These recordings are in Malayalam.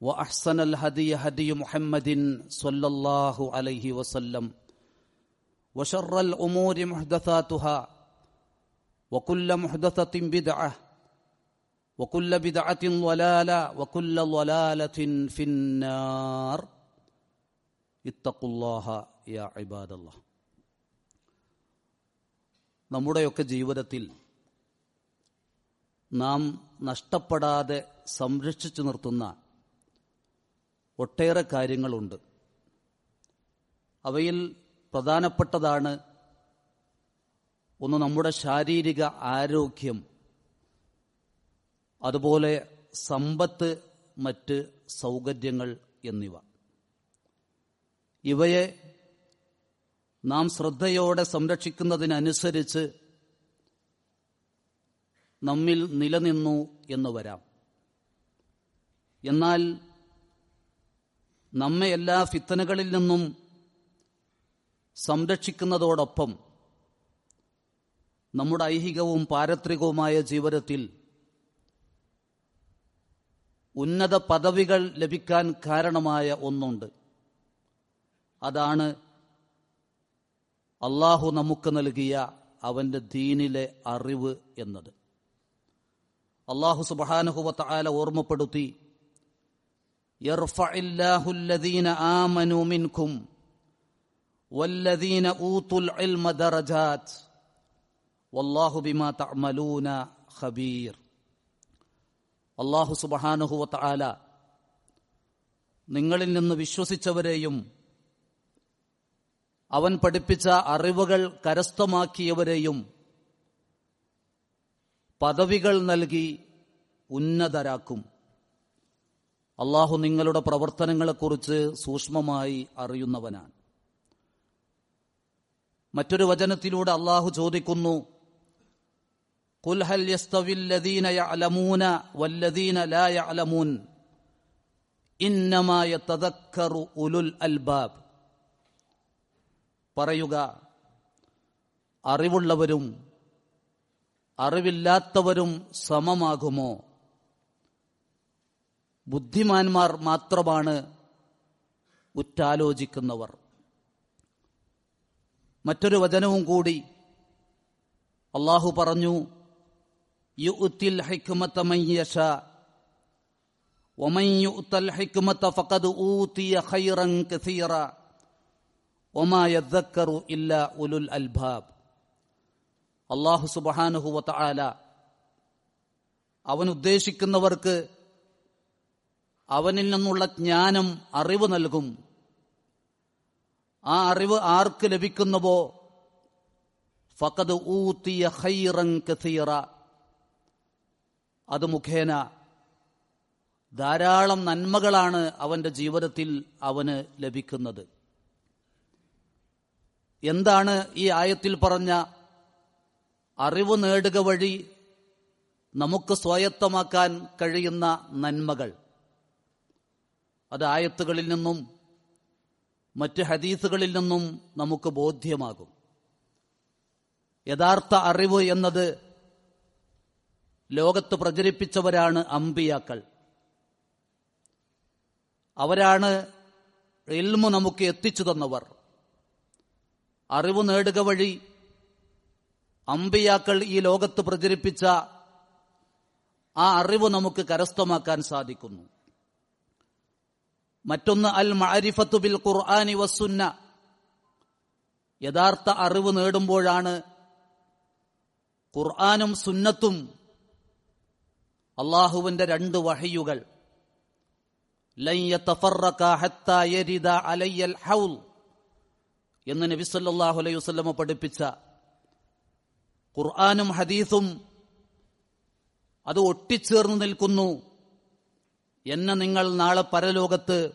واحسن الهدي هدي محمد صلى الله عليه وسلم وشر الامور محدثاتها وكل محدثه بدعه وكل بدعه ضلاله وكل ضلاله في النار ഇത്തക്കുല്ലാഹ യാ ഇബാദല്ല നമ്മുടെയൊക്കെ ജീവിതത്തിൽ നാം നഷ്ടപ്പെടാതെ സംരക്ഷിച്ചു നിർത്തുന്ന ഒട്ടേറെ കാര്യങ്ങളുണ്ട്. അവയിൽ പ്രധാനപ്പെട്ടതാണ് ഒന്ന് നമ്മുടെ ശാരീരിക ആരോഗ്യം അതുപോലെ സമ്പത്ത് മറ്റ് സൗകര്യങ്ങൾ എന്നിവ. ഇവയെ നാം ശ്രദ്ധയോടെ സംരക്ഷിക്കുന്നതിനനുസരിച്ച് നമ്മിൽ നിലനിന്നു എന്ന് വരാം. എന്നാൽ നമ്മെ എല്ലാ ഫിത്തനകളിൽ നിന്നും സംരക്ഷിക്കുന്നതോടൊപ്പം നമ്മുടെ ഐഹികവും പാരത്രികവുമായ ജീവിതത്തിൽ ഉന്നത പദവികൾ ലഭിക്കാൻ കാരണമായ ഒന്നുണ്ട്. അതാണ് അള്ളാഹു നമുക്ക് നൽകിയ അവന്റെ ദീനിലെ അറിവ് എന്നത്. അള്ളാഹു സുബാനുഹുവത്ത ആല ഓർമ്മപ്പെടുത്തി ആമനുമിൻകും വല്ലദീന ഊത്തുൽ ഇൽമ درجات വല്ലാഹു ബിമാ تعملون ഖബീർ. അള്ളാഹു സുബഹാനുഹുവത്ത ആല നിങ്ങളിൽ നിന്ന് വിശ്വസിച്ചവരെയും അവൻ പഠിപ്പിച്ച അറിവുകൾ കരസ്ഥമാക്കിയവരെയും പദവികൾ നൽകി ഉന്നതരാക്കും. അള്ളാഹു നിങ്ങളുടെ പ്രവർത്തനങ്ങളെക്കുറിച്ച് സൂക്ഷ്മമായി അറിയുന്നവനാണ്. മറ്റൊരു വചനത്തിലൂടെ അള്ളാഹു ചോദിക്കുന്നു യസ്തവില്ലദീന യഅലമൂന വല്ലദീന ലാ യഅലമൂൻ? യതദക്കറു ഉലുൽ അൽബാബ്. പറയുക അറിവുള്ളവരും അറിവില്ലാത്തവരും സമമാകുമോ? ബുദ്ധിമാന്മാർ മാത്രമാണ് ഉറ്റാലോചിക്കുന്നവർ. മറ്റൊരു വചനവും കൂടി അള്ളാഹു പറഞ്ഞു യു ഉത്തിൽ ഹൈക്കുമത്തമയ്യഷ ഖൈറൻ കസീറ ഉലുൽ അൽബാബ്. അള്ളാഹു സുബാനുഹുവത്ത അവൻ അവനുദ്ദേശിക്കുന്നവർക്ക് അവനിൽ നിന്നുള്ള ജ്ഞാനം അറിവ് നൽകും. ആ അറിവ് ആർക്ക് ലഭിക്കുന്നുവോ? ഫക്കത് ഊത്തിയ ഖൈറൻ കസീറ. അത് മുഖേന ധാരാളം നന്മകളാണ് അവന്റെ ജീവിതത്തിൽ അവന് ലഭിക്കുന്നത്. എന്താണ് ഈ ആയത്തിൽ പറഞ്ഞ അറിവ് നേടുക വഴി നമുക്ക് സ്വായത്തമാക്കാൻ കഴിയുന്ന നന്മകൾ? അത് ആയത്തുകളിൽ നിന്നും മറ്റ് ഹദീസുകളിൽ നിന്നും നമുക്ക് ബോധ്യമാകും. യഥാർത്ഥ അറിവ് എന്നത് ലോകത്ത് പ്രചരിപ്പിച്ചവരാണ് അമ്പിയാക്കൾ. അവരാണ് എൽമു നമുക്ക് എത്തിച്ചു തന്നവർ. അറിവ് നേടുക വഴി അമ്പിയാക്കൾ ഈ ലോകത്ത് പ്രചരിപ്പിച്ച ആ അറിവ് നമുക്ക് കരസ്ഥമാക്കാൻ സാധിക്കുന്നു. മറ്റൊന്ന് അൽ മഅരിഫത്തു ബിൽ ഖുർആനി വസുന്ന യഥാർത്ഥ അറിവ് നേടുമ്പോഴാണ് ഖുർആാനും സുന്നത്തും അള്ളാഹുവിന്റെ രണ്ട് വഹയുകൾ എന്ന് നബി സല്ലല്ലാഹു അലൈഹി വസല്ലമ പഠിപ്പിച്ച ഖുർആാനും ഹദീസും അത് ഒട്ടിച്ചേർന്ന് നിൽക്കുന്നു. എന്നെ നിങ്ങൾ നാളെ പരലോകത്ത്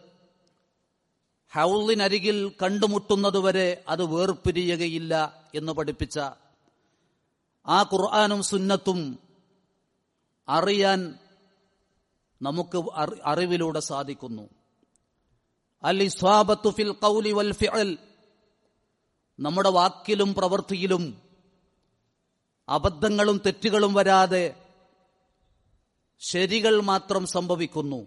ഹൗളിനരികിൽ കണ്ടുമുട്ടുന്നതുവരെ അത് വേർപിരിയുകയില്ല എന്ന് പഠിപ്പിച്ച ആ ഖുർആാനും സുന്നത്തും അറിയാൻ നമുക്ക് അറിവിലൂടെ സാധിക്കുന്നു. അൽ ഇസ്വാബത്തു ഫിൽ കൗലി വൽ ഫിഅൽ. നമ്മുടെ വാക്കിലും പ്രവൃത്തിയിലും അബദ്ധങ്ങളും തെറ്റുകളും വരാതെ ശരികൾ മാത്രം സംഭവിക്കുന്നു.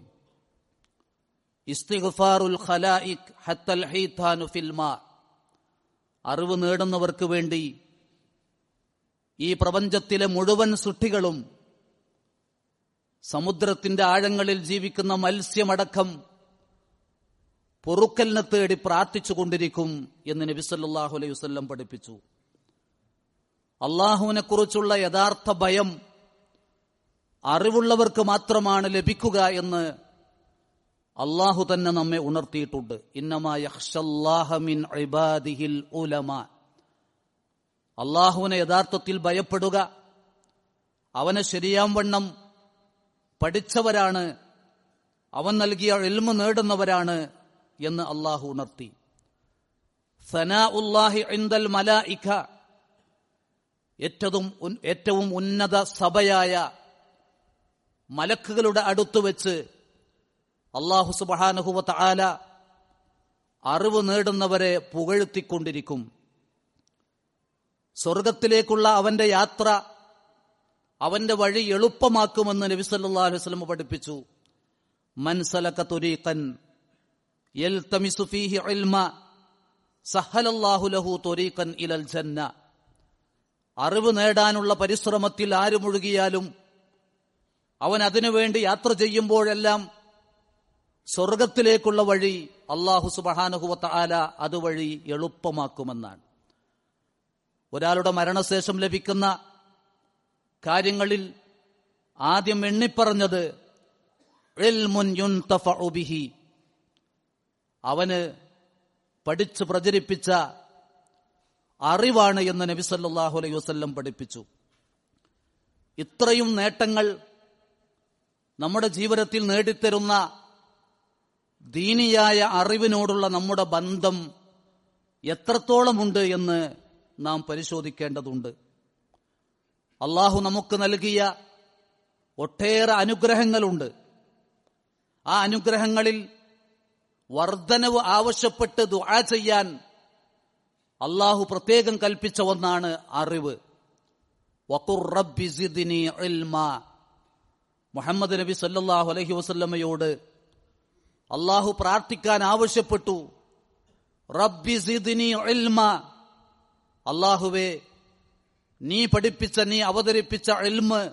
ഇസ്തിഗ്ഫാറുൽ ഖലായിക് ഹത്തൽ ഹീഥാനു ഫിൽ മാ. അറിവ് നേടുന്നവർക്ക് വേണ്ടി ഈ പ്രപഞ്ചത്തിലെ മുഴുവൻ സൃഷ്ടികളും സമുദ്രത്തിന്റെ ആഴങ്ങളിൽ ജീവിക്കുന്ന മത്സ്യമടക്കം പൊറുക്കലിനെ തേടി പ്രാർത്ഥിച്ചു കൊണ്ടിരിക്കും എന്ന് നബി സല്ലല്ലാഹു അലൈഹി വസല്ലം പഠിപ്പിച്ചു. അള്ളാഹുവിനെ കുറിച്ചുള്ള യഥാർത്ഥ ഭയം അറിവുള്ളവർക്ക് മാത്രമാണ് ലഭിക്കുക എന്ന് അള്ളാഹു തന്നെ നമ്മെ ഉണർത്തിയിട്ടുണ്ട്. ഇന്നമായ മിൻ ഇബാദിഹിൽ ഉലമ. അള്ളാഹുവിനെ യഥാർത്ഥത്തിൽ ഭയപ്പെടുക അവനെ ശരിയാം വണ്ണം പഠിച്ചവരാണ് അവൻ നൽകിയ എൽമ നേടുന്നവരാണ് എന്ന് അള്ളാഹു ഉണർത്തി. സനാ ഉല്ലാഹി ഇന്ദൽ മലായിഖ ഏറ്റവും ഉൻ- ഏറ്റവും ഉന്നത സഭയായ മലക്കുകളുടെ അടുത്ത് വെച്ച് അള്ളാഹു സുബഹാനുഹുവ ആല അറിവ് നേടുന്നവരെ പുകഴ്ത്തിക്കൊണ്ടിരിക്കും. സ്വർഗത്തിലേക്കുള്ള അവന്റെ യാത്ര അവന്റെ വഴി എളുപ്പമാക്കുമെന്ന് നബി സല്ലല്ലാഹു അലൈഹി വസല്ലം പഠിപ്പിച്ചു. ഇലൽ ജന്ന. അറിവ് നേടാനുള്ള പരിശ്രമത്തിൽ ആര് മുഴുകിയാലും അവൻ അതിനു വേണ്ടി യാത്ര ചെയ്യുമ്പോഴെല്ലാം സ്വർഗത്തിലേക്കുള്ള വഴി അള്ളാഹു സുബഹാനുഹുവത്ത ആല അതുവഴി എളുപ്പമാക്കുമെന്നാണ് ഒരാളുടെ മരണശേഷം ലഭിക്കുന്ന കാര്യങ്ങളിൽ ആദ്യം എണ്ണിപ്പറഞ്ഞത്. അവന് പഠിച്ചു പ്രചരിപ്പിച്ച അറിവാണ് എന്ന് നബി സല്ലല്ലാഹു അലൈഹി വസല്ലം പഠിപ്പിച്ചു ഇത്രയും നേട്ടങ്ങൾ നമ്മുടെ ജീവിതത്തിൽ നേടിത്തരുന്ന ദീനിയായ അറിവിനോടുള്ള നമ്മുടെ ബന്ധം എത്രത്തോളമുണ്ട് എന്ന് നാം പരിശോധിക്കേണ്ടതുണ്ട്. അള്ളാഹു നമുക്ക് നൽകിയ ഒട്ടേറെ അനുഗ്രഹങ്ങളുണ്ട്. ആ അനുഗ്രഹങ്ങളിൽ വർധനവ് ആവശ്യപ്പെട്ട് ദുആ ചെയ്യാൻ അള്ളാഹു പ്രത്യേകം കൽപ്പിച്ച ഒന്നാണ് അറിവ്. വഖുർ റബ്ബി മുഹമ്മദ് നബി സല്ലാഹു അലഹി വസല്ലമയോട് അള്ളാഹു പ്രാർത്ഥിക്കാൻ ആവശ്യപ്പെട്ടു. റബ്ബി അള്ളാഹുവേ നീ പഠിപ്പിച്ച നീ അവതരിപ്പിച്ച എൽമ്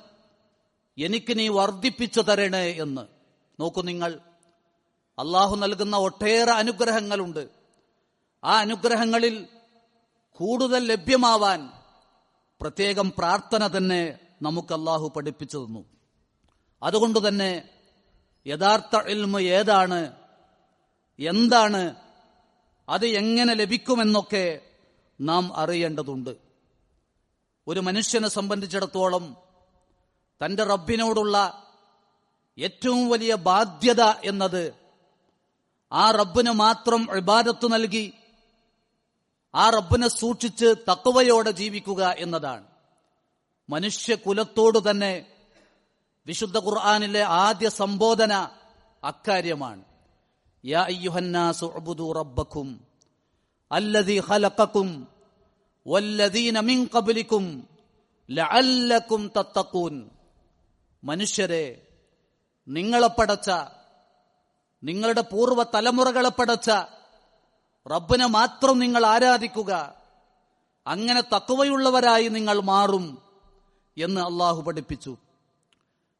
എനിക്ക് നീ വർദ്ധിപ്പിച്ചു തരണേ എന്ന്. നോക്കൂ നിങ്ങൾ അള്ളാഹു നൽകുന്ന ഒട്ടേറെ അനുഗ്രഹങ്ങളുണ്ട്. ആ അനുഗ്രഹങ്ങളിൽ കൂടുതൽ ലഭ്യമാവാൻ പ്രത്യേകം പ്രാർത്ഥന തന്നെ നമുക്ക് അള്ളാഹു പഠിപ്പിച്ചു തന്നു. അതുകൊണ്ട് തന്നെ യഥാർത്ഥ ഇൽമ ഏതാണ്? എന്താണ്? അത് എങ്ങനെ ലഭിക്കുമെന്നൊക്കെ നാം അറിയേണ്ടതുണ്ട്. ഒരു മനുഷ്യനെ സംബന്ധിച്ചിടത്തോളം തന്റെ റബ്ബിനോടുള്ള ഏറ്റവും വലിയ ബാധ്യത എന്നത് ആ റബ്ബിന് മാത്രം ഇബാദത്ത് നൽകി ആ റബ്ബിനെ സൂക്ഷിച്ച് തക്കവയോടെ ജീവിക്കുക എന്നതാണ്. മനുഷ്യകുലത്തോട് തന്നെ വിശുദ്ധ ഖുർആാനിലെ ആദ്യ സംബോധന അക്കാര്യമാണ്. യാ അയ്യുഹന്നാസു അല്ലദീ വല്ലദീന മിൻ മനുഷ്യരെ നിങ്ങളെ പടച്ച നിങ്ങളുടെ പൂർവ തലമുറകളെ പടച്ച റബ്ബിനെ മാത്രം നിങ്ങൾ ആരാധിക്കുക അങ്ങനെ തക്കവയുള്ളവരായി നിങ്ങൾ മാറും എന്ന് അള്ളാഹു പഠിപ്പിച്ചു.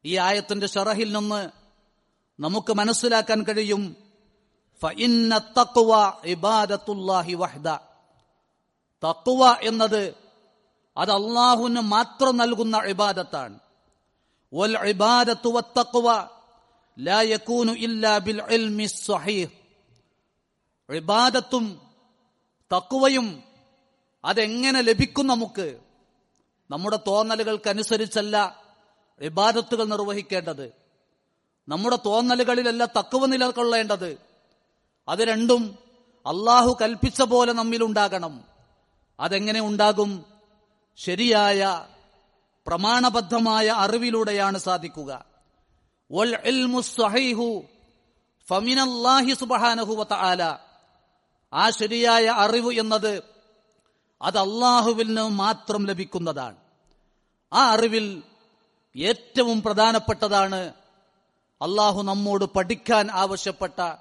ഈ ആയത്തിന്റെ ഷറഹിൽ നിന്ന് നമുക്ക് മനസ്സിലാക്കാൻ കഴിയും. തക്കുവ എന്നത് അത് അള്ളാഹുവിന് മാത്രം നൽകുന്ന ഇബാദത്താണ്. വൽ ലാ യകൂനു ഇല്ലാ ബിൽ തക്കുവയും അതെങ്ങനെ ലഭിക്കും നമുക്ക്? നമ്മുടെ തോന്നലുകൾക്കനുസരിച്ചല്ല. ഇബാദത്തുകൾ നിർവഹിക്കേണ്ടത്. നമ്മുടെ തോന്നലുകളിലല്ല തക്കുവ നിലകൊള്ളേണ്ടത്. അത് രണ്ടും അള്ളാഹു കൽപ്പിച്ച പോലെ നമ്മിൽ നമ്മിലുണ്ടാകണം അതെങ്ങനെ ഉണ്ടാകും? ശരിയായ പ്രമാണബദ്ധമായ അറിവിലൂടെയാണ് സാധിക്കുക. ആ ശരിയായ അറിവ് എന്നത് അത് അള്ളാഹുവിൽ നിന്ന് മാത്രം ലഭിക്കുന്നതാണ്. ആ അറിവിൽ ഏറ്റവും പ്രധാനപ്പെട്ടതാണ് അള്ളാഹു നമ്മോട് പഠിക്കാൻ ആവശ്യപ്പെട്ട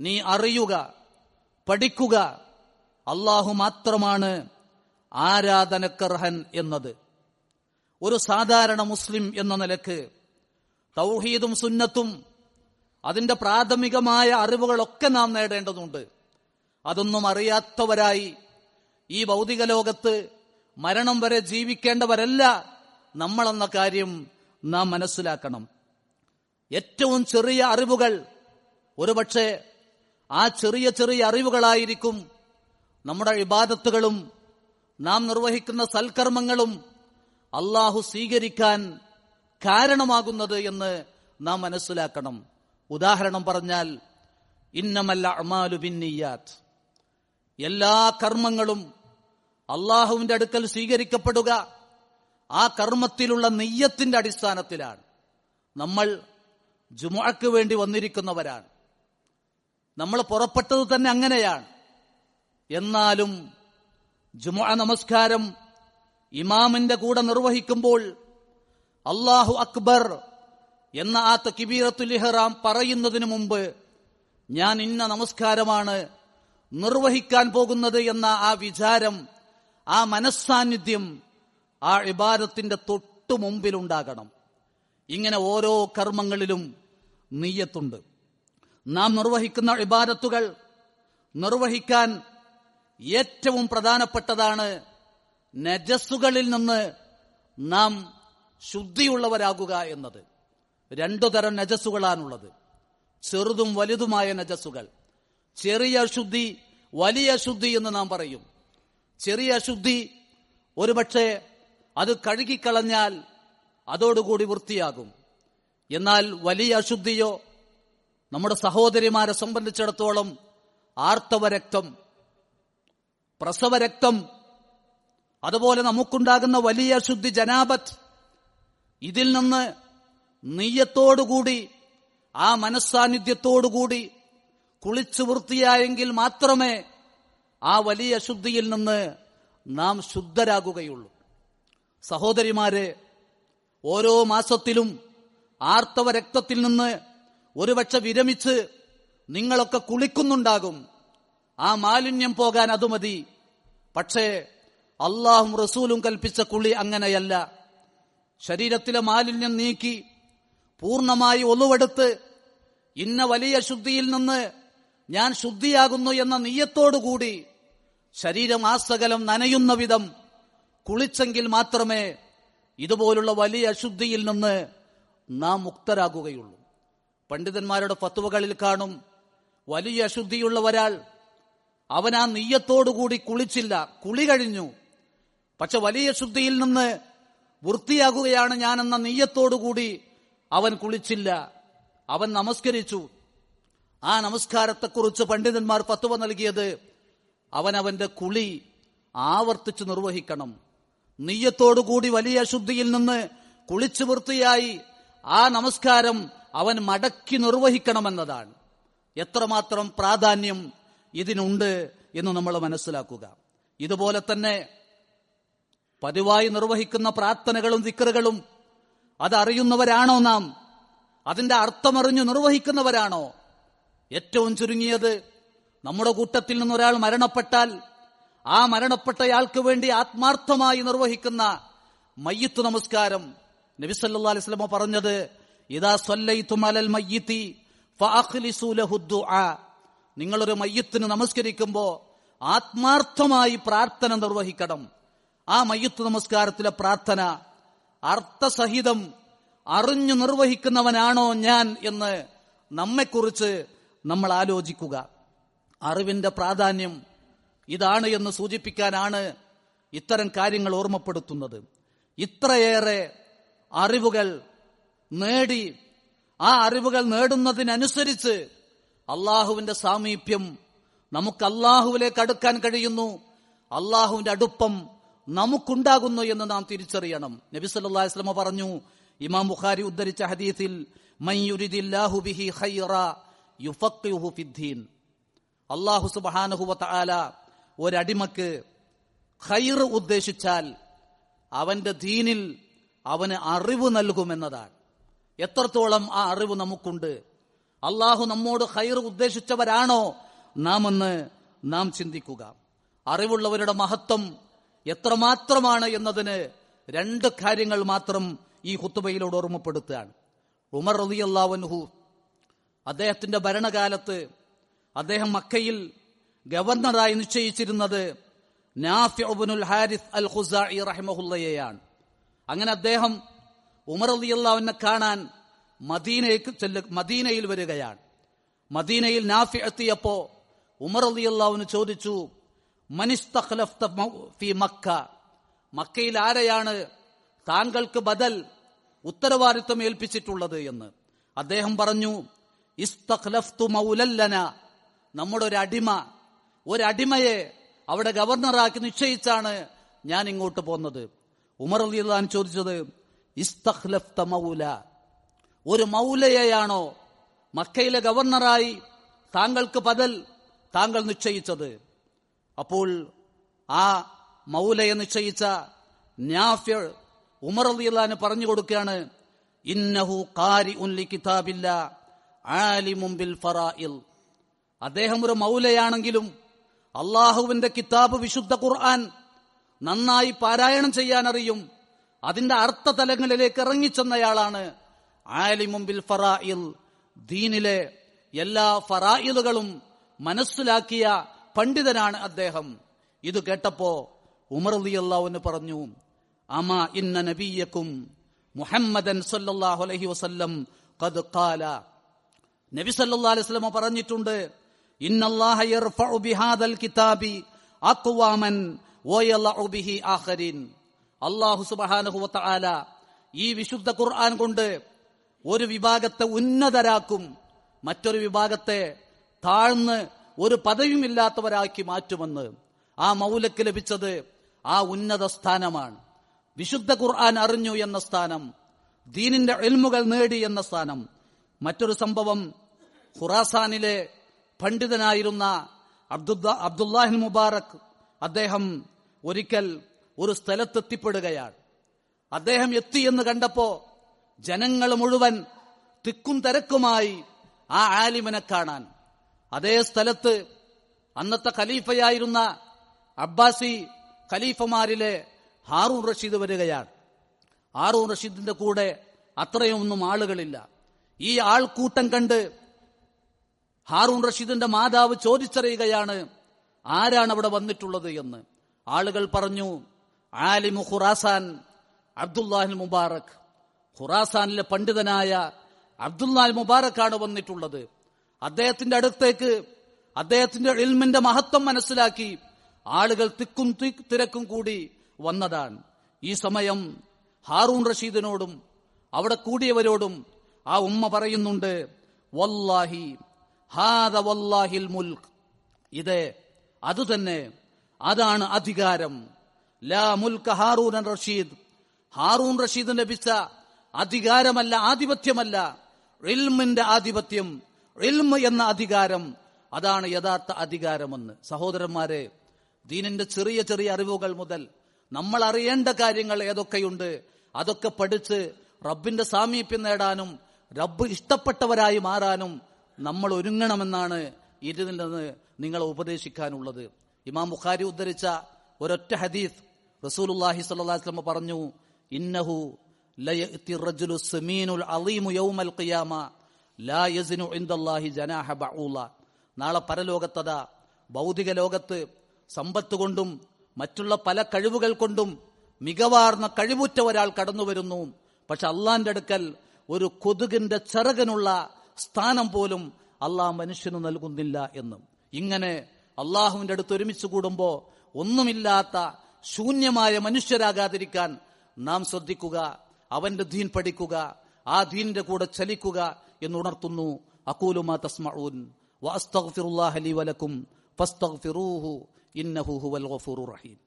നീ അറിയുക പഠിക്കുക അള്ളാഹു മാത്രമാണ് ആരാധനക്കർഹൻ എന്നത്. ഒരു സാധാരണ മുസ്ലിം എന്ന നിലയ്ക്ക് തൗഹീദും സുന്നത്തും അതിന്റെ പ്രാഥമികമായ അറിവുകളൊക്കെ നാം നേടേണ്ടതുണ്ട്. അതൊന്നും അറിയാത്തവരായി ഈ ഭൗതിക ലോകത്ത് മരണം വരെ ജീവിക്കേണ്ടവരല്ല നമ്മളെന്ന കാര്യം നാം മനസ്സിലാക്കണം. ഏറ്റവും ചെറിയ അറിവുകൾ ഒരുപക്ഷെ ആ ചെറിയ ചെറിയ അറിവുകളായിരിക്കും നമ്മുടെ വിവാദത്തുകളും നാം നിർവഹിക്കുന്ന സൽക്കർമ്മങ്ങളും അള്ളാഹു സ്വീകരിക്കാൻ കാരണമാകുന്നത് എന്ന് നാം മനസ്സിലാക്കണം. ഉദാഹരണം പറഞ്ഞാൽ ഇന്നമല്ല അമാലു ബിന്നിയാത്ത് എല്ലാ കർമ്മങ്ങളും അള്ളാഹുവിന്റെ അടുക്കൽ സ്വീകരിക്കപ്പെടുക ആ കർമ്മത്തിലുള്ള നെയ്യത്തിന്റെ അടിസ്ഥാനത്തിലാണ്. നമ്മൾ ജുമുഅക്ക് വേണ്ടി വന്നിരിക്കുന്നവരാണ്. നമ്മൾ പുറപ്പെട്ടത് തന്നെ അങ്ങനെയാണ്. എന്നാലും ജുമുഅ നമസ്കാരം ഇമാമിന്റെ കൂടെ നിർവഹിക്കുമ്പോൾ അള്ളാഹു അക്ബർ എന്ന ആ തക്കിബീറത്തുൽ ഇഹ്റാം പറയുന്നതിന് മുമ്പ് ഞാൻ ഇന്ന നമസ്കാരമാണ് നിർവഹിക്കാൻ പോകുന്നത് എന്ന ആ വിചാരം ആ മനസ്സാന്നിധ്യം ആ ഇബാദത്തിന്റെ തൊട്ടു മുമ്പിലുണ്ടാകണം. ഇങ്ങനെ ഓരോ കർമ്മങ്ങളിലും നീയത്തുണ്ട്. നാം നിർവഹിക്കുന്ന ഇബാദത്തുകൾ നിർവഹിക്കാൻ ഏറ്റവും പ്രധാനപ്പെട്ടതാണ് നജസ്സുകളിൽ നിന്ന് നാം ശുദ്ധിയുള്ളവരാകുക എന്നത്. രണ്ടു തരം നജസ്സുകളാണുള്ളത്. ചെറുതും വലുതുമായ നജസ്സുകൾ. ചെറിയ ശുദ്ധി വലിയ ശുദ്ധി എന്ന് നാം പറയും. ചെറിയ അശുദ്ധി ഒരുപക്ഷെ അത് കഴുകിക്കളഞ്ഞാൽ അതോടുകൂടി വൃത്തിയാകും. എന്നാൽ വലിയ അശുദ്ധിയോ നമ്മുടെ സഹോദരിമാരെ സംബന്ധിച്ചിടത്തോളം ആർത്തവരക്തം പ്രസവരക്തം അതുപോലെ നമുക്കുണ്ടാകുന്ന വലിയ അശുദ്ധി ജനാബത്ത് ഇതിൽ നിന്ന് നെയ്യത്തോടുകൂടി ആ മനസ്സാന്നിധ്യത്തോടുകൂടി കുളിച്ചു വൃത്തിയായെങ്കിൽ മാത്രമേ ആ വലിയ ശുദ്ധിയിൽ നിന്ന് നാം ശുദ്ധരാകുകയുള്ളൂ. സഹോദരിമാരെ ഓരോ മാസത്തിലും ആർത്തവ രക്തത്തിൽ നിന്ന് ഒരുപക്ഷെ വിരമിച്ച് നിങ്ങളൊക്കെ കുളിക്കുന്നുണ്ടാകും. ആ മാലിന്യം പോകാൻ അത് മതി. പക്ഷേ അള്ളാഹും റസൂലും കൽപ്പിച്ച കുളി അങ്ങനെയല്ല. ശരീരത്തിലെ മാലിന്യം നീക്കി പൂർണമായി ഒലുവെടുത്ത് ഇന്ന വലിയ ശുദ്ധിയിൽ നിന്ന് ഞാൻ ശുദ്ധിയാകുന്നു എന്ന നീയത്തോടുകൂടി ശരീരം ആസകലം നനയുന്ന വിധം കുളിച്ചെങ്കിൽ മാത്രമേ ഇതുപോലുള്ള വലിയ അശുദ്ധിയിൽ നിന്ന് നാം മുക്തരാകുകയുള്ളൂ. പണ്ഡിതന്മാരുടെ ഫത്തുവകളിൽ കാണും വലിയ അശുദ്ധിയുള്ള ഒരാൾ അവൻ ആ നെയ്യത്തോടുകൂടി കുളിച്ചില്ല കുളി കഴിഞ്ഞു. പക്ഷെ വലിയ ശുദ്ധിയിൽ നിന്ന് വൃത്തിയാകുകയാണ് ഞാനെന്ന നെയ്യത്തോടുകൂടി അവൻ കുളിച്ചില്ല. അവൻ നമസ്കരിച്ചു. ആ നമസ്കാരത്തെക്കുറിച്ച് പണ്ഡിതന്മാർ ഫത്തുവ നൽകിയത് അവൻ അവന്റെ കുളി ആവർത്തിച്ച് നിർവഹിക്കണം. നെയ്യത്തോടുകൂടി വലിയ അശുദ്ധിയിൽ നിന്ന് കുളിച്ചു വൃത്തിയായി ആ നമസ്കാരം അവൻ മടക്കി നിർവഹിക്കണമെന്നതാണ്. എത്രമാത്രം പ്രാധാന്യം ഇതിനുണ്ട് എന്ന് നമ്മൾ മനസ്സിലാക്കുക. ഇതുപോലെ തന്നെ പതിവായി നിർവഹിക്കുന്ന പ്രാർത്ഥനകളും ദിക്കറുകളും അതറിയുന്നവരാണോ നാം? അതിന്റെ അർത്ഥമറിഞ്ഞു നിർവഹിക്കുന്നവരാണോ? ഏറ്റവും ചുരുങ്ങിയത് നമ്മുടെ കൂട്ടത്തിൽ നിന്ന് ഒരാൾ മരണപ്പെട്ടാൽ ആ മരണപ്പെട്ടയാൾക്ക് വേണ്ടി ആത്മാർത്ഥമായി നിർവഹിക്കുന്ന മയ്യത്ത് നമസ്കാരം നബിസല്ലാ അലൈഹി സ്വലമ പറഞ്ഞത് ഇതാ സ്വല്ലൈത്തും അലൽ മയ്യത്തി നിങ്ങളൊരു മയ്യത്തിന് നമസ്കരിക്കുമ്പോ ആത്മാർത്ഥമായി പ്രാർത്ഥന നിർവഹിക്കണം. ആ മയ്യത്ത് നമസ്കാരത്തിലെ പ്രാർത്ഥന അർത്ഥസഹിതം അറിഞ്ഞു നിർവഹിക്കുന്നവനാണോ ഞാൻ എന്ന് നമ്മെക്കുറിച്ച് നമ്മൾ ആലോചിക്കുക. അറിവിന്റെ പ്രാധാന്യം ഇതാണ് എന്ന് സൂചിപ്പിക്കാനാണ് ഇത്തരം കാര്യങ്ങൾ ഓർമ്മപ്പെടുത്തുന്നത്. ഇത്രയേറെ അറിവുകൾ നേടി ആ അറിവുകൾ നേടുന്നതിനനുസരിച്ച് അള്ളാഹുവിന്റെ സാമീപ്യം നമുക്ക് അള്ളാഹുവിലേക്ക് അടുക്കാൻ കഴിയുന്നു. അള്ളാഹുവിന്റെ അടുപ്പം നമുക്കുണ്ടാകുന്നു എന്ന് നാം തിരിച്ചറിയണം. നബി വസല്ലമ പറഞ്ഞു ഇമാം ബുഖാരി ഉദ്ധരിച്ച ഹദീസിൽ ബിഹി ഖൈറ യുഫഖിഹു ഫിദ്ദീൻ. അള്ളാഹു സുബ്ഹാനഹു ആല ഒരടിമക്ക് ഖൈർ ഉദ്ദേശിച്ചാൽ അവന്റെ ദീനിൽ അവന് അറിവ് നൽകുമെന്നതാണ്. എത്രത്തോളം ആ അറിവ് നമുക്കുണ്ട്? അള്ളാഹു നമ്മോട് ഖൈർ ഉദ്ദേശിച്ചവരാണോ? നാം എന്ന് നാം ചിന്തിക്കുക. അറിവുള്ളവരുടെ മഹത്വം എത്രമാത്രമാണ് എന്നതിന് രണ്ട് കാര്യങ്ങൾ മാത്രം ഈ ഹുത്തുബയിലൂടെ ഓർമ്മപ്പെടുത്തുകയാണ്. ഉമർ റളിയല്ലാഹു അദ്ദേഹത്തിന്റെ ഭരണകാലത്ത് അദ്ദേഹം മക്കയിൽ ഗവർണറായി നിശ്ചയിച്ചിരുന്നത് നാഫിഉബ്നുൽ ഹാരിസ് അൽ ഖുസായി റഹിമഹുല്ലയെയാണ്. അങ്ങനെ അദ്ദേഹം ഉമർ റളിയല്ലാഹുവിനെ കാണാൻ മദീനയ്ക്ക് മദീനയിൽ വരികയാണ്. മദീനയിൽ നാഫി എത്തിയപ്പോ ഉമർ റളിയല്ലാഹുവിന് ചോദിച്ചു ഫി മക്ക? മക്കയിൽ ആരെയാണ് താങ്കൾക്ക് ബദൽ ഉത്തരവാദിത്വം ഏൽപ്പിച്ചിട്ടുള്ളത് എന്ന്. അദ്ദേഹം പറഞ്ഞു ഇസ്തഖ്ലഫ്തു മൗലല്ലന. നമ്മുടെ ഒരു അടിമ ഒരടിമയെ അവിടെ ഗവർണറാക്കി നിശ്ചയിച്ചാണ് ഞാൻ ഇങ്ങോട്ട് പോന്നത്. ഉമർ അലി അള്ളഹാൻ ചോദിച്ചത് ഇസ്തഖ്ലഫ്ത മൗല. ഒരു മൗലയെയാണോ മക്കയിലെ ഗവർണറായി താങ്കൾക്ക് ബദൽ താങ്കൾ നിശ്ചയിച്ചത്? അപ്പോൾ ആ മൗലയെ നിശ്ചയിച്ച നാഫ്യ ഉമർ അലിദാന് പറഞ്ഞു കൊടുക്കുകയാണ് ഇന്നഹു കാരി ഉൻലി കിതാബില്ല ആലിമും ബിൽ ഫറാഇൽ. അദ്ദേഹം ഒരു മൗലയാണെങ്കിലും അള്ളാഹുവിന്റെ കിതാബ് വിശുദ്ധ ഖുർആൻ നന്നായി പാരായണം ചെയ്യാൻ അറിയും അതിന്റെ അർത്ഥതലങ്ങളിലേക്ക് ഇറങ്ങിച്ചെന്നയാളാണ് ആലിമും ബിൽ ഫറാഇൽ ദീനിലെ എല്ലാ ഫറായിലുകളും മനസ്സിലാക്കിയ പണ്ഡിതനാണ് അദ്ദേഹം. ഇത് കേട്ടപ്പോ ഉമർ അള്ളാഹുവിന് പറഞ്ഞു അമ ഇന്ന നബിയക്കും മുഹമ്മദൻ സല്ലാഹു അലഹി വസല്ലം ഖദ് ഖാല. നബി സല്ലാ അലൈഹി വസല്ലം പറഞ്ഞിട്ടുണ്ട് ഈ വിശുദ്ധ ഖുർആൻ കൊണ്ട് ഒരു വിഭാഗത്തെ ഉന്നതരാക്കും മറ്റൊരു വിഭാഗത്തെ താഴ്ന്ന് ഒരു പദവിയുമില്ലാത്തവരാക്കി മാറ്റുമെന്ന് ആ മൗലക്ക് ലഭിച്ചത് ആ ഉന്നത സ്ഥാനമാണ്. വിശുദ്ധ ഖുർആൻ അറിഞ്ഞു എന്ന സ്ഥാനം ദീനിന്റെ എൽമുകൾ നേടി എന്ന സ്ഥാനം. മറ്റൊരു സംഭവം ഖുറാസാനിലെ പണ്ഡിതനായിരുന്ന അബ്ദുല്ല അബ്ദുല്ലാഹിൻ മുബാറക് അദ്ദേഹം ഒരിക്കൽ ഒരു സ്ഥലത്തെത്തിപ്പെടുകയാണ്. അദ്ദേഹം എത്തി എന്ന് കണ്ടപ്പോ ജനങ്ങൾ മുഴുവൻ തിക്കും തിരക്കുമായി ആ ആലിമനെ കാണാൻ. അതേ സ്ഥലത്ത് അന്നത്തെ ഖലീഫയായിരുന്ന അബ്ബാസി ഖലീഫമാരിലെ ഹാറൂൺ റഷീദ് വരികയാണ്. ഹാറൂൺ റഷീദിന്റെ കൂടെ അത്രയൊന്നും ആളുകളില്ല. ഈ ആൾക്കൂട്ടം കണ്ട് ഹാറൂൺ റഷീദിന്റെ മാതാവ് ചോദിച്ചറിയുകയാണ് ആരാണ് അവിടെ വന്നിട്ടുള്ളത് എന്ന്? ആളുകൾ പറഞ്ഞു ആലിമു ഖുറാസാൻ അബ്ദുല്ലാഹിൽ മുബാറക്. ഖുറാസാനിലെ പണ്ഡിതനായ അബ്ദുല്ലാൽ മുബാറക്കാണ് വന്നിട്ടുള്ളത്. അദ്ദേഹത്തിന്റെ അടുത്തേക്ക് അദ്ദേഹത്തിന്റെ ഇൽമിന്റെ മഹത്വം മനസ്സിലാക്കി ആളുകൾ തിക്കും തിരക്കും കൂടി വന്നതാണ്. ഈ സമയം ഹാറൂൺ റഷീദിനോടും അവിടെ കൂടിയവരോടും ആ ഉമ്മ പറയുന്നുണ്ട് വല്ലാഹി ഹാദ വല്ലാഹിൽ മുൽക്ക് ഇത് അതുതന്നെ അതാണ് അധികാരം. ലാ മുൽക്ക് ഹാറൂൻ റഷീദ്. ഹാറൂൺ റഷീദ് ലഭിച്ച അധികാരമല്ല ആധിപത്യമല്ല. റിൽമിന്റെ ആധിപത്യം ഇൽമ് എന്ന അധികാരം. അതാണ് യഥാർത്ഥ അധികാരമെന്ന്. സഹോദരന്മാരെ ദീനിന്റെ ചെറിയ ചെറിയ അറിവുകൾ മുതൽ നമ്മൾ അറിയേണ്ട കാര്യങ്ങൾ ഏതൊക്കെയുണ്ട് അതൊക്കെ പഠിച്ച് റബ്ബിന്റെ സാമീപ്യം നേടാനും റബ്ബ് ഇഷ്ടപ്പെട്ടവരായി മാറാനും നമ്മൾ ഒരുങ്ങണമെന്നാണ് ഇതിൽ നിന്ന് നിങ്ങളെ ഉപദേശിക്കാനുള്ളത്. ഇമാം ബുഖാരി ഉദ്ധരിച്ച ഒരൊറ്റ ഹദീസ് അലൈഹി വസല്ലം പറഞ്ഞു ഇന്നഹു നാളെ പരലോകത്തത. ഭൗതിക ലോകത്ത് സമ്പത്ത് കൊണ്ടും മറ്റുള്ള പല കഴിവുകൾ കൊണ്ടും മികവാർന്ന കഴിവുറ്റ ഒരാൾ കടന്നു വരുന്നു പക്ഷെ അള്ളാന്റെ അടുക്കൽ ഒരു കൊതുകിന്റെ ചിറകനുള്ള സ്ഥാനം പോലും അള്ളാഹ് മനുഷ്യന് നൽകുന്നില്ല എന്നും ഇങ്ങനെ അള്ളാഹുവിന്റെ അടുത്ത് ഒരുമിച്ച് കൂടുമ്പോ ഒന്നുമില്ലാത്ത ശൂന്യമായ മനുഷ്യരാകാതിരിക്കാൻ നാം ശ്രദ്ധിക്കുക അവന്റെ ദീൻ പഠിക്കുക ആ ദീനിന്റെ കൂടെ ചലിക്കുക എന്നുണർത്തുന്നു അക്കൂലുമാ തസ്മഊൻ വഅസ്തഗ്ഫിറുല്ലാഹ ലി വലക്കും ഫസ്തഗ്ഫിറൂഹു ഇന്നഹു ഹുവൽ ഗഫൂറുർ റഹീം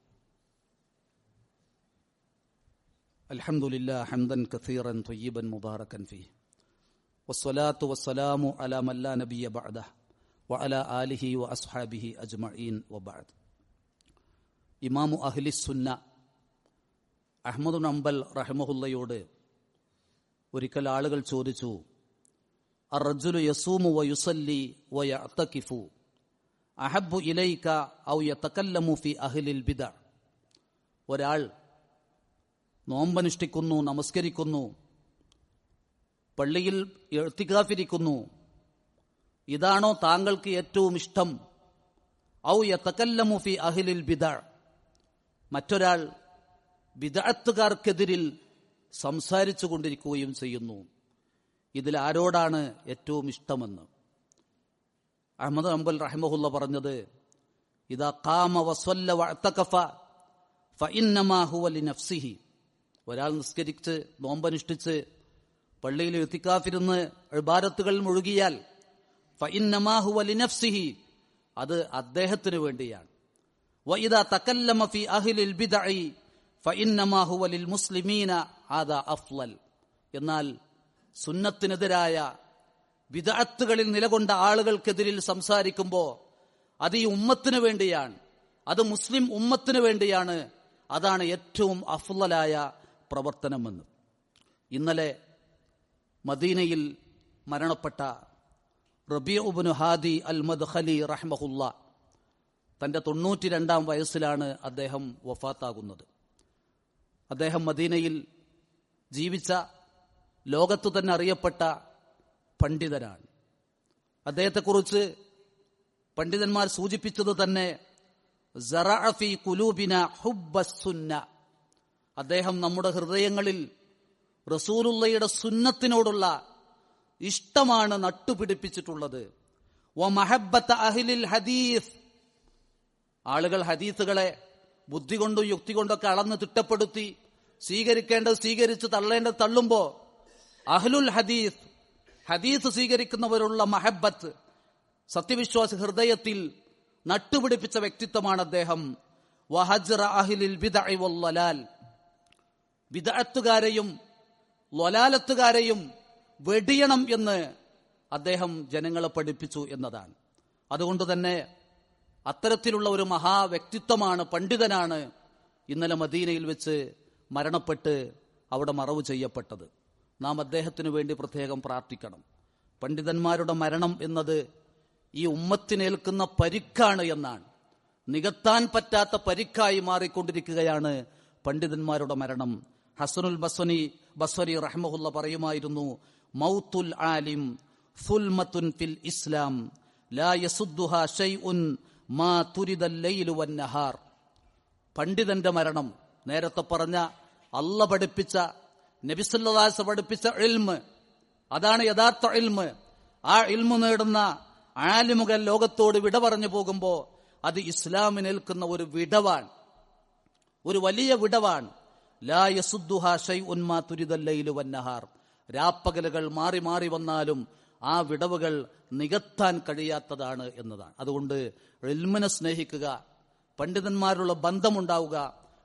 الحمد لله حمدا كثيرا طيبا مباركا فيه വസ്സലാത്തു വസ്സലാമു അലാ മല്ല നബിയ ബഅദ വ അല ആലിഹി വ അസ്ഹാബിഹി അജ്മഈൻ വ ബഅദ്. ഇമാമു അഹ്ലി സുന്ന അഹമ്മദ് നമ്പൽ റഹ്മഹുല്ലയോട് ഒരിക്കൽ ആളുകൾ ചോദിച്ചു അർജുലു യസൂമു വ യുസല്ലി വ യഅ്തകിഫു അഹബ്ബു ഇലൈക ഔ യതകല്ലമു ഫി അഹ്ലിൽ ബിദഅ ഒരാൾ നോമ്പനുഷ്ഠിക്കുന്നു നമസ്കരിക്കുന്നു പള്ളിയിൽ എത്തിക്കാത്തിരിക്കുന്നു ഇതാണോ താങ്കൾക്ക് ഏറ്റവും ഇഷ്ടം? ഔ യത്തക്കല്ലമുഫി അഹിലിൽ ബിദ. മറ്റൊരാൾ ബിദഅത്തുകാർക്കെതിരിൽ സംസാരിച്ചു കൊണ്ടിരിക്കുകയും ചെയ്യുന്നു. ഇതിൽ ആരോടാണ് ഏറ്റവും ഇഷ്ടമെന്ന്? അഹമ്മദ് അംബൽ റഹ്മഹുല്ല പറഞ്ഞത് ഇതാ കാമ വസ്വല്ല വഴത്തക്കഫ ഫഇന്നമാ ഹുവ ലിനഫ്സിഹി. ഒരാൾ നിസ്കരിച്ച് നോമ്പനുഷ്ഠിച്ച് പള്ളിയിൽ എത്തിക്കാഫിരുന്ന് ഇബാദത്തുകൾ മുഴുകിയാൽ ഫഇന്നമാഹു വലിനഫ്സിഹി അത് അദ്ദേഹത്തിന് വേണ്ടിയാണ്. ഫി അഹ്ലിൽ ഫഇന്നമാഹു മുസ്ലിമീന എന്നാൽ സുന്നത്തിനെതിരായ വിദഗ്ധകളിൽ നിലകൊണ്ട ആളുകൾക്കെതിരിൽ സംസാരിക്കുമ്പോൾ അത് ഈ ഉമ്മത്തിന് വേണ്ടിയാണ് അത് മുസ്ലിം ഉമ്മത്തിന് വേണ്ടിയാണ് അതാണ് ഏറ്റവും അഫ്ലലായ പ്രവർത്തനമെന്ന്. ഇന്നലെ മദീനയിൽ മരണപ്പെട്ട റബിയുബിന് ഹാദി അൽ മദ്ഖലി റഹ്മഹുല്ല. തന്റെ തൊണ്ണൂറ്റി രണ്ടാം വയസ്സിലാണ് അദ്ദേഹം വഫാത്താകുന്നത്. അദ്ദേഹം മദീനയിൽ ജീവിച്ച ലോകത്തു തന്നെ അറിയപ്പെട്ട പണ്ഡിതനാണ്. അദ്ദേഹത്തെക്കുറിച്ച് പണ്ഡിതന്മാർ സൂചിപ്പിച്ചത് തന്നെ ജറാഫി കുലൂബിന ഹുബ്ബസുന്ന അദ്ദേഹം നമ്മുടെ ഹൃദയങ്ങളിൽ റസൂലുള്ളയുടെ സുന്നത്തിനോടുള്ള ഇഷ്ടമാണ് നട്ടുപിടിപ്പിച്ചിട്ടുള്ളത്. വ മഹബത്ത് അഹിലിൽ ഹദീസ്. ആളുകൾ ഹദീസുകളെ ബുദ്ധി കൊണ്ടും യുക്തി കൊണ്ടൊക്കെ അളന്ന് തിട്ടപ്പെടുത്തി സ്വീകരിക്കേണ്ടത് സ്വീകരിച്ച് തള്ളേണ്ടത് തള്ളുമ്പോ അഹ്ലുൽ ഹദീസ് ഹദീസ് സ്വീകരിക്കുന്നവരുള്ള മഹബത്ത് സത്യവിശ്വാസ ഹൃദയത്തിൽ നട്ടുപിടിപ്പിച്ച വ്യക്തിത്വമാണ് അദ്ദേഹം. വഹജ്റ അഹ്ലിൽ വിദഅ വല്ലലാൽ ബിദഅത്തുകാരെയും ലൊലാലത്തുകാരെയും വെടിയണം എന്ന് അദ്ദേഹം ജനങ്ങളെ പഠിപ്പിച്ചു എന്നതാണ്. അതുകൊണ്ട് തന്നെ അത്തരത്തിലുള്ള ഒരു മഹാ വ്യക്തിത്വമാണ് പണ്ഡിതനാണ് ഇന്നലെ മദീനയിൽ വെച്ച് മരണപ്പെട്ട് അവിടെ മറവ് ചെയ്യപ്പെട്ടത്. നാം അദ്ദേഹത്തിനു വേണ്ടി പ്രത്യേകം പ്രാർത്ഥിക്കണം. പണ്ഡിതന്മാരുടെ മരണം എന്നത് ഈ ഉമ്മത്തിനേൽക്കുന്ന പരിക്കാണ് എന്നാണ്. നികത്താൻ പറ്റാത്ത പരിക്കായി മാറിക്കൊണ്ടിരിക്കുകയാണ് പണ്ഡിതന്മാരുടെ മരണം. ഹസനുൽ ബസ്വനി ബസ്വരി റഹ്മഹുല്ല പറയുമായിരുന്നു മൗത്തുൽ ആലിം ഫുൽമത്തുൻ ഫിൽ ഇസ്ലാം ലാ യസുദ്ദുഹ ഷൈഉൻ മാ തുരിദൽ ലൈലു വന്നഹാർ പണ്ഡിതന്റെ മരണം നേരത്തെ പറഞ്ഞ അല്ല പഠിപ്പിച്ച നബിസുല്ലാസ് പഠിപ്പിച്ച ഇൽമ് അതാണ് യഥാർത്ഥ ഇൽമ്. ആ ഇൽമ് നേടുന്ന ആലിമുകൾ ലോകത്തോട് വിട പറഞ്ഞു പോകുമ്പോൾ അത് ഇസ്ലാമിനേൽക്കുന്ന ഒരു വിടവാണ് ഒരു വലിയ വിടവാണ്. വന്നഹാർ രാപ്പകലുകൾ മാറി മാറി വന്നാലും ആ വിടവുകൾ നികത്താൻ കഴിയാത്തതാണ് എന്നതാണ്. അതുകൊണ്ട് എൽമിനെ സ്നേഹിക്കുക പണ്ഡിതന്മാരുള്ള ബന്ധമുണ്ടാവുക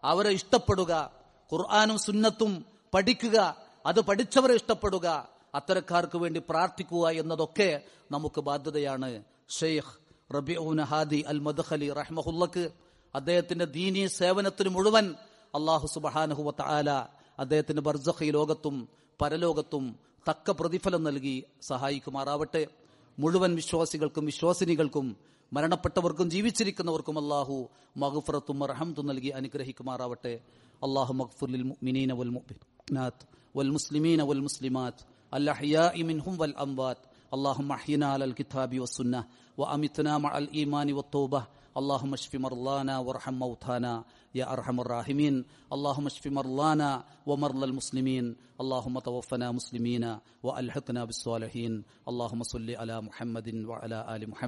അവരെ ഇഷ്ടപ്പെടുക ഖുർആാനും സുന്നത്തും പഠിക്കുക അത് പഠിച്ചവരെ ഇഷ്ടപ്പെടുക അത്തരക്കാർക്ക് വേണ്ടി പ്രാർത്ഥിക്കുക എന്നതൊക്കെ നമുക്ക് ബാധ്യതയാണ്. ഷെയ്ഖ് റബിഉൻ ഹാദി അൽ മദ്ഹലി റഹ്മഹുല്ലക്ക് അദ്ദേഹത്തിന്റെ ദീനീ സേവനത്തിന് മുഴുവൻ അള്ളാഹു സുബഹാനഹു വതആല അദ്ദേഹത്തിന്റെ ബർസഖി ലോകത്തും പരലോകത്തും തക്ക പ്രതിഫലം നൽകി സഹായിക്കുമാറാവട്ടെ മുഴുവൻ വിശ്വാസികൾക്കും വിശ്വാസിനികൾക്കും മരണപ്പെട്ടവർക്കും ജീവിച്ചിരിക്കുന്നവർക്കും അള്ളാഹു മഗ്ഫറത്തും റഹമത്തും നൽകി അനുഗ്രഹിക്കുമാറാവട്ടെ അള്ളാഹു മഗ്ഫുലിൽ മുഅ്മിനീന വൽ മുഅ്മിനാത്ത് വൽ മുസ്ലിമീന വൽ മുസ്ലിമാത്ത് الأحياء منهم والأموات اللهم احينا على الكتاب والسنة وأمتنا مع الإيمان والتوبة اللهم اشف مرضانا وارحم موتانا يا أرحم الراحمين. اللهم اشف مرضانا ومرضى المسلمين. اللهم توفنا مسلمين وألحقنا بالصالحين. اللهم صل على محمد وعلى آل محمد.